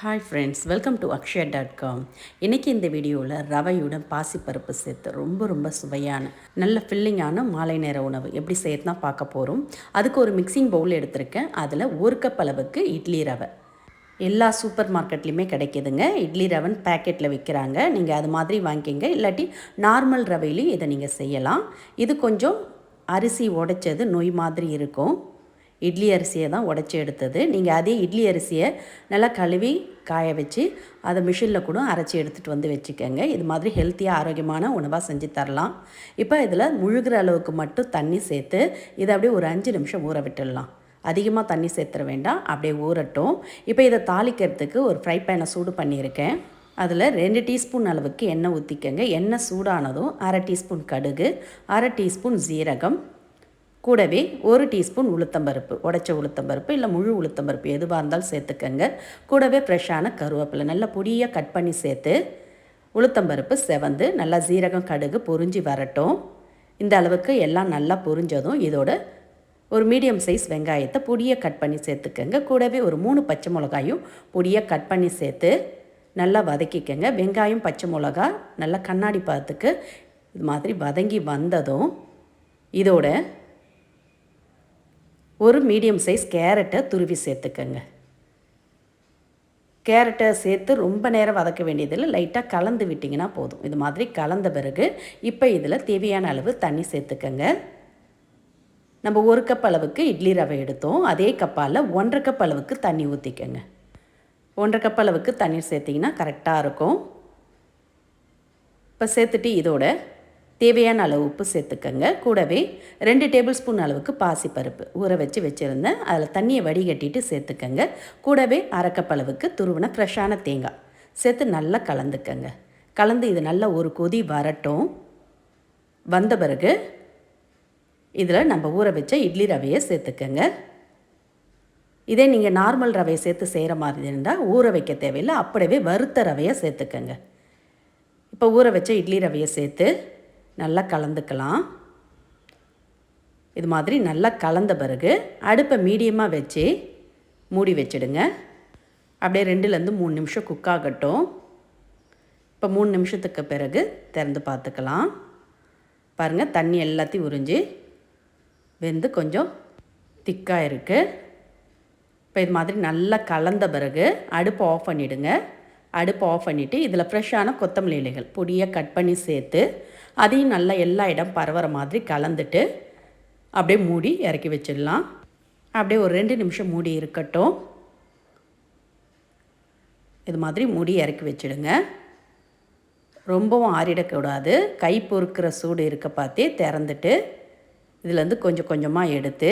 Hi friends welcome to Akshaya dot com இன்றைக்கி இந்த வீடியோவில் ரவையுடன் பாசிப்பருப்பு சேர்த்து ரொம்ப ரொம்ப சுவையான நல்ல ஃபில்லிங்கான மாலை நேர உணவு எப்படி செய்யறதுனா பார்க்க போகிறோம் அதுக்கு ஒரு மிக்சிங் பவுல் எடுத்திருக்கேன். அதில் ஒரு கப் அளவுக்கு இட்லி ரவை. எல்லா சூப்பர் மார்க்கெட்லேயுமே கிடைக்கிதுங்க. இட்லி ரவன் பேக்கெட்டில் விற்கிறாங்க நீங்கள் அது மாதிரி வாங்கிக்கிங்க. இல்லாட்டி நார்மல் ரவையிலையும் இதை நீங்கள் செய்யலாம். இது கொஞ்சம் அரிசி உடைச்சது நொய் மாதிரி இருக்கும். இட்லி அரிசியை தான் உடச்சி எடுத்தது. நீங்கள் அதே இட்லி அரிசியை நல்லா கழுவி காய வச்சு அதை மிஷினில் கூட அரைச்சி எடுத்துகிட்டு வந்து வச்சுக்கோங்க. இது மாதிரி ஹெல்த்தியாக ஆரோக்கியமான உணவாக செஞ்சு தரலாம். இப்போ இதில் முழுகிற அளவுக்கு மட்டும் தண்ணி சேர்த்து இதை அப்படியே ஒரு அஞ்சு நிமிஷம் ஊற விட்டுடலாம். அதிகமாக தண்ணி சேர்த்துற வேண்டாம். அப்படியே ஊறட்டும். இப்போ இதை தாளிக்கிறதுக்கு ஒரு ஃப்ரை பேனை சூடு பண்ணியிருக்கேன். அதில் ரெண்டு டீஸ்பூன் அளவுக்கு எண்ணெய் ஊற்றிக்கங்க எண்ணெய் சூடானதும் அரை டீஸ்பூன் கடுகு அரை டீஸ்பூன் ஜீரகம் கூடவே ஒரு டீஸ்பூன் உளுத்தம்பருப்பு உடைச்ச உளுத்தம்பருப்பு இல்லை முழு உளுத்தம்பருப்பு எதுவாக இருந்தாலும் சேர்த்துக்கங்க. கூடவே ஃப்ரெஷ்ஷான கருவேப்பிலை நல்லா பொடியாக கட் பண்ணி சேர்த்து உளுத்தம்பருப்பு செவந்து நல்லா ஜீரகம் கடுகு பொறிஞ்சி வரட்டும். இந்த அளவுக்கு எல்லாம் நல்லா பொரிஞ்சதும் இதோட ஒரு மீடியம் சைஸ் வெங்காயத்தை பொடியாக கட் பண்ணி சேர்த்துக்கங்க. கூடவே ஒரு மூணு பச்சை மிளகாயும் பொடியாக கட் பண்ணி சேர்த்து நல்லா வதக்கிக்கங்க. வெங்காயம் பச்சை மிளகா நல்லா கண்ணாடி பார்த்துக்கு இது மாதிரி வதங்கி வந்ததும் இதோட ஒரு மீடியம் சைஸ் கேரட்டை துருவி சேர்த்துக்கங்க. கேரட்டை சேர்த்து ரொம்ப நேரம் வதக்க வேண்டியதில்லை. லைட்டாக கலந்து விட்டிங்கன்னா போதும். இது மாதிரி கலந்த பிறகு இப்போ இதில் தேவையான அளவு தண்ணி சேர்த்துக்கங்க. நம்ம ஒரு கப் அளவுக்கு இட்லி ரவை எடுத்தோம். அதே கப்பால் ஒன்றரை கப் அளவுக்கு தண்ணி ஊற்றிக்கங்க ஒன்றரை கப் அளவுக்கு தண்ணீர் சேர்த்திங்கன்னா கரெக்டாக இருக்கும். இப்போ சேர்த்துட்டு இதோட தேவையான அளவு உப்பு சேர்த்துக்கங்க. கூடவே ரெண்டு டேபிள் ஸ்பூன் அளவுக்கு பாசிப்பருப்பு ஊற வச்சு வச்சுருந்தேன். அதில் தண்ணியை வடிகட்டிட்டு சேர்த்துக்கங்க. கூடவே அரைக்கப்பளவுக்கு துருவன துருவின ஃப்ரெஷ்ஷான தேங்காய். சேர்த்து நல்லா கலந்துக்கங்க. கலந்து இது நல்லா ஒரு கொதி வரட்டும். வந்த பிறகு இதில் நம்ம ஊற வச்ச இட்லி ரவையை சேர்த்துக்கங்க. இதே நீங்கள் நார்மல் ரவையை சேர்த்து செய்கிற மாதிரி இருந்தால் ஊற வைக்க தேவையில்லை. அப்படியே வறுத்த ரவையை சேர்த்துக்கங்க. இப்போ ஊற வச்ச இட்லி ரவையை சேர்த்து நல்லா கலந்துக்கலாம். இது மாதிரி நல்லா கலந்த பிறகு அடுப்பை மீடியமாக வச்சு மூடி வச்சிடுங்க. அப்படியே ரெண்டுலேருந்து மூணு நிமிஷம் குக் ஆகட்டும். இப்போ மூணு நிமிஷத்துக்கு பிறகு திறந்து பார்த்துக்கலாம். பாருங்கள் தண்ணி எல்லாத்தையும் உறிஞ்சி வெந்து கொஞ்சம் திக்காக இருக்குது இப்போ இது மாதிரி நல்லா கலந்த பிறகு அடுப்பை ஆஃப் பண்ணிவிடுங்க அடுப்பை ஆஃப் பண்ணிவிட்டு இதில் ஃப்ரெஷ்ஷான கொத்தமல்லி இலைகள் பொடியாக கட் பண்ணி சேர்த்து அதையும் நல்லா எல்லா இடம் பரவுற மாதிரி கலந்துட்டு அப்படியே மூடி இறக்கி வச்சிடலாம். அப்படியே ஒரு ரெண்டு நிமிஷம் மூடி இருக்கட்டும். இது மாதிரி மூடி இறக்கி வச்சிடுங்க. ரொம்பவும் ஆறிடக்கூடாது. கை பொறுக்கிற சூடு இருக்க பார்த்தே திறந்துட்டு இதுலேருந்து கொஞ்சம் கொஞ்சமாக எடுத்து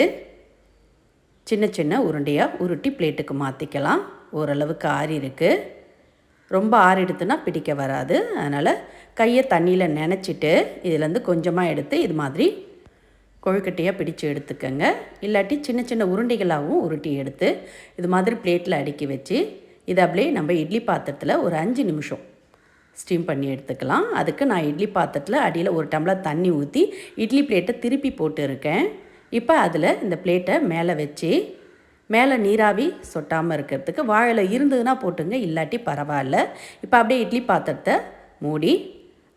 சின்ன சின்ன உருண்டையாக உருட்டி பிளேட்டுக்கு மாற்றிக்கலாம் ஓரளவுக்கு ஆறி இருக்குது ரொம்ப ஆறிடுத்துனா பிடிக்க வராது. அதனால் கையை தண்ணியில் நினச்சிட்டு இதுலேருந்து கொஞ்சமாக எடுத்து இது மாதிரி கொழுக்கட்டையாக பிடிச்சு எடுத்துக்கோங்க. இல்லாட்டி சின்ன சின்ன உருண்டைகளாகவும் உருட்டி எடுத்து இது மாதிரி பிளேட்டில் அடுக்கி வச்சு இதை அப்படியே நம்ம இட்லி பாத்திரத்தில் ஒரு அஞ்சு நிமிஷம் ஸ்டீம் பண்ணி எடுத்துக்கலாம். அதுக்கு நான் இட்லி பாத்திரத்தில் அடியில் ஒரு டம்ளர் தண்ணி ஊற்றி இட்லி பிளேட்டை திருப்பி போட்டு இருக்கேன் இப்போ அதில் இந்த பிளேட்டை மேலே வச்சு மேலே நீராவி சொட்டாமல் இருக்கிறதுக்கு வாழை இருந்ததுன்னா போட்டுங்க இல்லாட்டி பரவாயில்ல. இப்போ அப்படியே இட்லி பாத்திரத்தை மூடி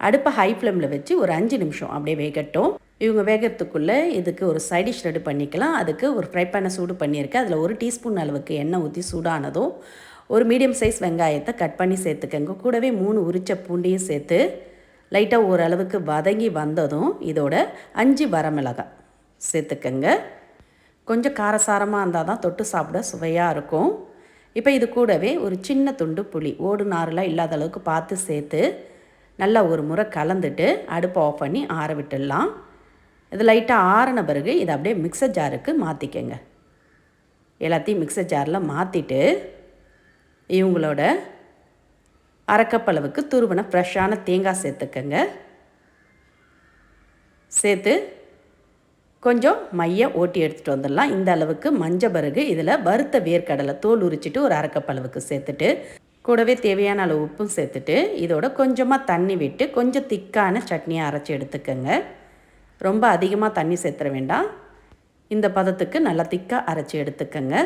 அடுப்பை ஹை ஃப்ளேமில் வச்சு ஒரு அஞ்சு நிமிஷம் அப்படியே வேகட்டும். இவங்க வேகிறதுக்குள்ளே இதுக்கு ஒரு சைடிஷ் ரெடி பண்ணிக்கலாம். அதுக்கு ஒரு ஃப்ரை பேனை சூடு பண்ணியிருக்கேன் அதில் ஒரு டீஸ்பூன் அளவுக்கு எண்ணெய் ஊற்றி சூடானதும் ஒரு மீடியம் சைஸ் வெங்காயத்தை கட் பண்ணி சேர்த்துக்கங்க. கூடவே மூணு உரிச்ச பூண்டையும் சேர்த்து லைட்டாக ஓரளவுக்கு வதங்கி வந்ததும் இதோட அஞ்சு வரமிளகாய் சேர்த்துக்கங்க. கொஞ்சம் காரசாரமாக இருந்தால் தான் தொட்டு சாப்பிட சுவையாக இருக்கும். இப்போ இது கூடவே ஒரு சின்ன துண்டு புளி ஓடு நாரெலாம் இல்லாத அளவுக்கு பார்த்து சேர்த்து நல்லா ஒரு முறை கலந்துட்டு அடுப்பை ஆஃப் பண்ணி ஆற விட்டுடலாம். இது லைட்டாக ஆறின பிறகு இதை அப்படியே மிக்சர் ஜாருக்கு மாற்றிக்கங்க எல்லாத்தையும் மிக்சர் ஜாரில் மாற்றிட்டு இவங்களோட அரைக்கப்பளவுக்கு துருவன ஃப்ரெஷ்ஷான தேங்காய் சேர்த்துக்கங்க. சேர்த்து கொஞ்சம் மைய ஓட்டி எடுத்துகிட்டு வந்துடலாம். இந்த அளவுக்கு மஞ்ச பிறகு இதில் வறுத்த வேர்க்கடலை தோல் உரிச்சிட்டு ஒரு அரைக்கப்பளவுக்கு சேர்த்துட்டு கூடவே தேவையான அளவு உப்பும் சேர்த்துட்டு இதோட கொஞ்சமாக தண்ணி விட்டு கொஞ்சம் திக்கான சட்னியை அரைச்சி எடுத்துக்கோங்க. ரொம்ப அதிகமாக தண்ணி சேர்த்துற வேண்டாம். இந்த பதத்துக்கு நல்லா திக்காக அரைச்சி எடுத்துக்கோங்க.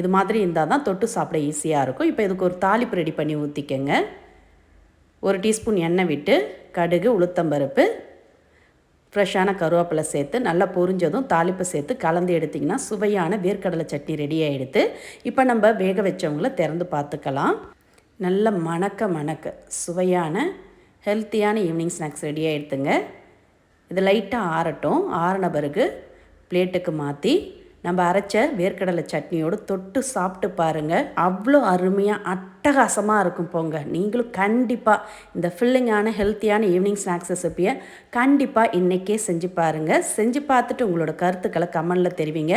இது மாதிரி இருந்தால் தான் தொட்டு சாப்பிட ஈஸியாக இருக்கும். இப்போ இதுக்கு ஒரு தாளிப்பு ரெடி பண்ணி ஊற்றிக்கங்க ஒரு டீஸ்பூன் எண்ணெய் விட்டு கடுகு உளுத்தம்பருப்பு ஃப்ரெஷ்ஷான கருவேப்பிலை சேர்த்து நல்லா பொரிஞ்சதும் தாளிப்பு சேர்த்து கலந்து எடுத்திங்கன்னா சுவையான வேர்க்கடலை சட்னி ரெடி ஆகிடுது இப்போ நம்ம வேக வச்சவங்கள திறந்து பார்த்துக்கலாம். நல்ல மணக்க மணக்க சுவையான ஹெல்த்தியான ஈவினிங் ஸ்நாக்ஸ் ரெடி ஆகிடுதுங்க இது லைட்டாக ஆறட்டும். ஆறின பிறகு பிளேட்டுக்கு மாற்றி நம்ம அரைச்ச வேர்க்கடலை சட்னியோடு தொட்டு சாப்பிட்டு பாருங்கள் அவ்வளோ அருமையாக அட்டகாசமாக இருக்கும் போங்க. நீங்களும் கண்டிப்பாக இந்த ஃபில்லிங்கான ஹெல்த்தியான ஈவினிங் ஸ்நாக்ஸ் ரெசிப்பியை கண்டிப்பாக இன்றைக்கே செஞ்சு பாருங்கள் செஞ்சு பார்த்துட்டு உங்களோட கருத்துக்களை கமெண்டில் தெரிவிங்க.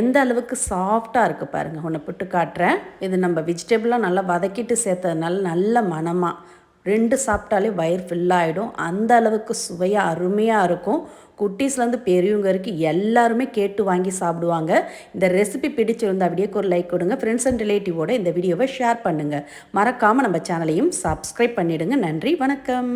எந்த அளவுக்கு சாஃப்டாக இருக்குது பாருங்கள் ஒன்று புட்டு காட்டுறேன். இது நம்ம வெஜிடபிளாக நல்லா வதக்கிட்டு சேர்த்ததுனால நல்ல மனமாக ரெண்டு சாப்பிட்டாலே வயிறு ஃபில்லாகிடும் அந்த அளவுக்கு சுவையாக அருமையாக இருக்கும். குட்டீஸ்லேருந்து பெரியவங்க வரைக்கும் எல்லாருமே கேட்டு வாங்கி சாப்பிடுவாங்க. இந்த ரெசிபி பிடிச்சிருந்தா அப்படியே ஒரு லைக் கொடுங்க. ஃப்ரெண்ட்ஸ் அண்ட் ரிலேட்டிவோட இந்த வீடியோவை ஷேர் பண்ணுங்கள் மறக்காமல் நம்ம சேனலையும் சப்ஸ்கிரைப் பண்ணிவிடுங்க நன்றி வணக்கம்.